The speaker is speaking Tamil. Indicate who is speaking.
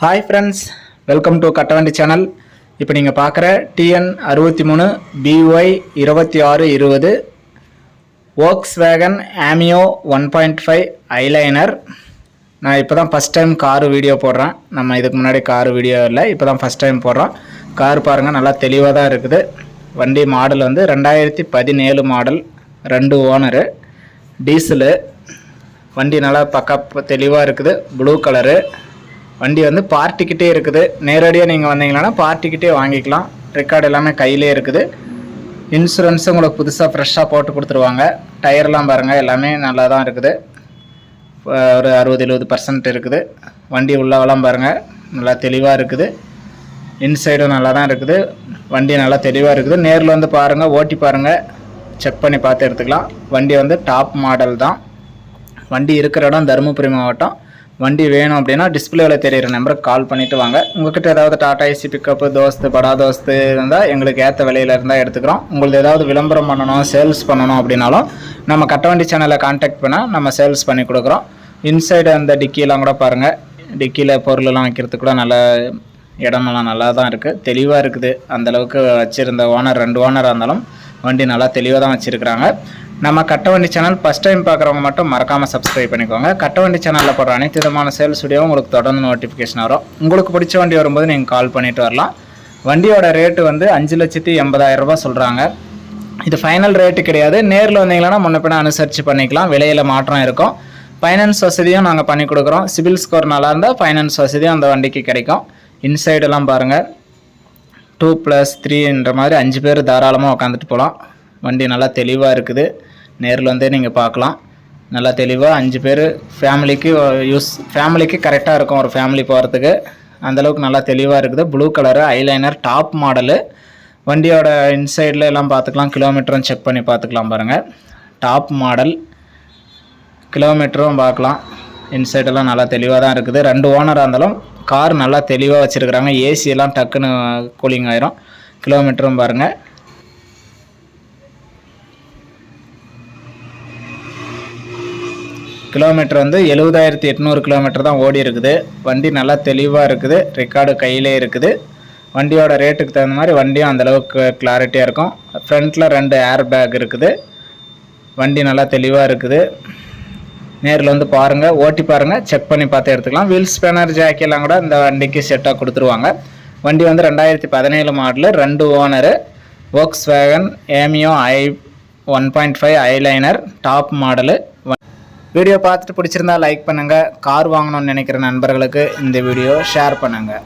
Speaker 1: Hi friends welcome to Kattavandi channel இப்போ நீங்கள் பார்க்குற டிஎன் அறுபத்தி மூணு பிஒய் இருபத்தி ஆறு இருபது Volkswagen Ameo one point five highliner நான் இப்போ தான் ஃபஸ்ட் டைம் கார் வீடியோ போடுறேன். நம்ம இதுக்கு முன்னாடி கார் வீடியோ இல்லை இப்போ தான் ஃபஸ்ட் டைம் போடுறோம். கார் பாருங்கள் நல்லா தெளிவாக தான் இருக்குது. வண்டி மாடல் வந்து ரெண்டாயிரத்தி பதினேழு மாடல் ரெண்டு ஓனரு டீசலு வண்டி நல்லா பக்கா தெளிவாக இருக்குது. ப்ளூ கலரு வண்டி வந்து பார்ட்டிக்கிட்டே இருக்குது. நேரடியாக நீங்கள் வந்தீங்கன்னா பார்ட்டிக்கிட்டே வாங்கிக்கலாம். ரெக்கார்டு எல்லாமே கையிலே இருக்குது. இன்சூரன்ஸும் உங்களுக்கு புதுசாக ஃப்ரெஷ்ஷாக போட்டு கொடுத்துருவாங்க. டயர்லாம் பாருங்கள் எல்லாமே நல்லா தான் இருக்குது ஒரு அறுபது எழுபது பர்சன்ட் இருக்குது. வண்டி உள்ளவெல்லாம் பாருங்கள் நல்லா தெளிவாக இருக்குது. இன்சைடும் நல்லா தான் இருக்குது. வண்டி நல்லா தெளிவாக இருக்குது. நேரில் வந்து பாருங்கள் ஓட்டி பாருங்கள் செக் பண்ணி பார்த்து எடுத்துக்கலாம். வண்டி வந்து டாப் மாடல் தான். வண்டி இருக்கிற இடம் தருமபுரி மாவட்டம். வண்டி வேணும் அப்படின்னா டிஸ்பிளேவில் தெரியிற நம்பருக்கு கால் பண்ணிவிட்டு வாங்க. உங்ககிட்ட ஏதாவது டாடா ஏசி பிக்கப்பு தோஸ்து படா தோஸ்து இருந்தால் எங்களுக்கு ஏற்ற விலையில இருந்தால் எடுத்துக்கிறோம். உங்களுக்கு ஏதாவது விளம்பரம் பண்ணணும் சேல்ஸ் பண்ணணும் அப்படின்னாலும் நம்ம கட்டவண்டி சேனலை காண்டாக்ட் பண்ணால் நம்ம சேல்ஸ் பண்ணி கொடுக்குறோம். இன்சைடு அந்த டிக்கியெலாம் கூட பாருங்கள் டிக்கியில் பொருளெல்லாம் வைக்கிறதுக்கு கூட நல்ல இடமெல்லாம் நல்லா தான் இருக்குது தெளிவாக இருக்குது. அந்தளவுக்கு வச்சுருந்த ஓனர் ரெண்டு ஓனராக இருந்தாலும் வண்டி நல்லா தெளிவாக தான் வச்சுருக்குறாங்க. நம்ம கட்டவண்டி சேனல் ஃபஸ்ட் டைம் பார்க்குறவங்க மட்டும் மறக்காமல் சப்ஸ்கிரைப் பண்ணிக்கோங்க. கட்டவண்டி சேனலில் போடுற அனைத்து விதமான சேல்ஸ் வீடியோவும் உங்களுக்கு தொடர்ந்து நோட்டிஃபிகேஷன் வரும். உங்களுக்கு பிடிச்ச வண்டி வரும்போது நீங்கள் கால் பண்ணிட்டு வரலாம். வண்டியோட ரேட்டு வந்து அஞ்சு லட்சத்தி எண்பதாயிரம் சொல்கிறாங்க இது ஃபைனல் ரேட்டு கிடையாது. நேரில் வந்தீங்கன்னா முன்ன பின்ன அனுசரித்து பண்ணிக்கலாம். விலையில் மாற்றம் இருக்கும். ஃபைனான்ஸ் வசதியும் நாங்கள் பண்ணி கொடுக்குறோம். சிபில் ஸ்கோர் நல்லா இருந்தால் ஃபைனான்ஸ் வசதியும் அந்த வண்டிக்கு கிடைக்கும். இன்சைடெல்லாம் பாருங்கள் டூ ப்ளஸ் த்ரீன்ற மாதிரி அஞ்சு பேர் தாராளமாக உட்காந்துட்டு போகலாம். வண்டி நல்லா தெளிவாக இருக்குது. நேரில் வந்தே நீங்கள் பார்க்கலாம். நல்லா தெளிவாக அஞ்சு பேர் ஃபேமிலிக்கு யூஸ் ஃபேமிலிக்கு கரெக்டாக இருக்கும் ஒரு ஃபேமிலி போகிறதுக்கு அந்தளவுக்கு நல்லா தெளிவாக இருக்குது. Blue colour highliner top model வண்டியோட இன்சைடில் எல்லாம் பார்த்துக்கலாம். கிலோமீட்டரும் செக் பண்ணி பார்த்துக்கலாம் பாருங்கள் டாப் மாடல் கிலோமீட்டரும் பார்க்கலாம். இன்சைடெல்லாம் நல்லா தெளிவாக தான் இருக்குது. ரெண்டு ஓனராக இருந்தாலும் கார் நல்லா தெளிவாக வச்சுருக்குறாங்க. ஏசியெல்லாம் டக்குன்னு கூலிங் ஆயிரும். கிலோமீட்டரும் பாருங்கள் கிலோமீட்டர் வந்து எழுபதாயிரத்தி எட்நூறு கிலோமீட்டர் தான் ஓடி இருக்குது. வண்டி நல்லா தெளிவாக இருக்குது. ரெக்கார்டு கையிலே இருக்குது. வண்டியோட ரேட்டுக்கு தகுந்த மாதிரி வண்டியும் அந்தளவுக்கு கிளாரிட்டியாக இருக்கும். ஃப்ரண்ட்டில் ரெண்டு ஏர் பேக் இருக்குது. வண்டி நல்லா தெளிவாக இருக்குது. நேரில் வந்து பாருங்கள் ஓட்டி பாருங்கள் செக் பண்ணி பார்த்து எடுத்துக்கலாம். வீல் ஸ்பேனர் ஜாக்கெல்லாம் கூட இந்த வண்டிக்கு செட்டாக கொடுத்துருவாங்க. வண்டி வந்து ரெண்டாயிரத்தி பதினேழு மாடலு ரெண்டு ஓனரு ஒர்க்ஸ் வேகன் ஏமியோ ஐ one point five highliner top model video பார்த்துட்டு பிடிச்சிருந்தா லைக் பண்ணுங்கள் கார் வாங்கணும்னு நினைக்கிற நண்பர்களுக்கு இந்த வீடியோ ஷேர் பண்ணுங்கள்